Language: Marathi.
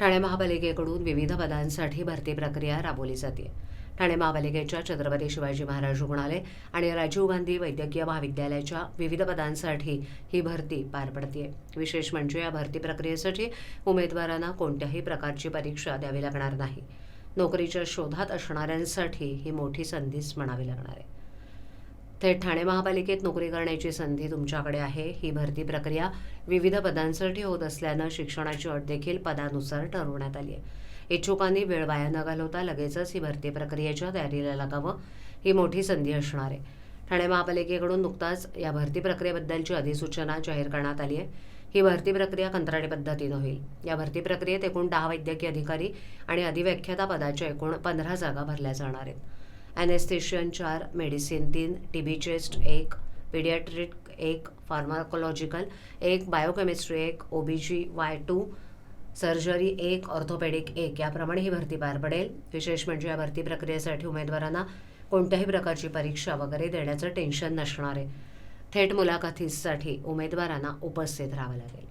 ठाणे महापालिकेकडून विविध पदांसाठी भरती प्रक्रिया राबवली जाते. ठाणे महापालिकेच्या छत्रपती शिवाजी महाराज रुग्णालय आणि राजीव गांधी वैद्यकीय महाविद्यालयाच्या विविध पदांसाठी ही भरती पार पडते विशेष म्हणजे या भरती प्रक्रियेसाठी उमेदवारांना कोणत्याही प्रकारची परीक्षा द्यावी लागणार नाही. नोकरीच्या शोधात असणाऱ्यांसाठी ही मोठी संधीच म्हणावी लागणार आहे. थेट ठाणे महापालिकेत नोकरी करण्याची संधी तुमच्याकडे आहे. ही भरती प्रक्रिया विविध पदांसाठी होत असल्यानं शिक्षणाची अट देखील पदानुसार ठरवण्यात आली आहे. इच्छुकांनी वेळ वाया न घालवता लगेचच ही भरती प्रक्रियेच्या तयारीला लागावं ही मोठी संधी असणार आहे. ठाणे महापालिकेकडून नुकताच या भरती प्रक्रियेबद्दलची अधिसूचना जाहीर करण्यात आली आहे. ही भरती प्रक्रिया कंत्राटी पद्धतीनं होईल. या भरती प्रक्रियेत एकूण दहा वैद्यकीय अधिकारी आणि अधिव्याख्याता पदाच्या एकूण पंधरा जागा भरल्या जाणार आहेत. ॲनेस्थेशियन चार मेडिसिन तीन टी बी चेस्ट एक पिडियाट्रिक एक फार्माकोलॉजिकल एक बायोकेमिस्ट्री एक O B G Y two surgery एक ऑर्थोपेडिक एक. याप्रमाणे ही भरती पार पडेल. विशेष म्हणजे या भरती प्रक्रियेसाठी उमेदवारांना कोणत्याही प्रकारची परीक्षा वगैरे देण्याचं टेन्शन नसणार आहे. थेट मुलाखतीसाठी उमेदवारांना उपस्थित राहावं लागेल.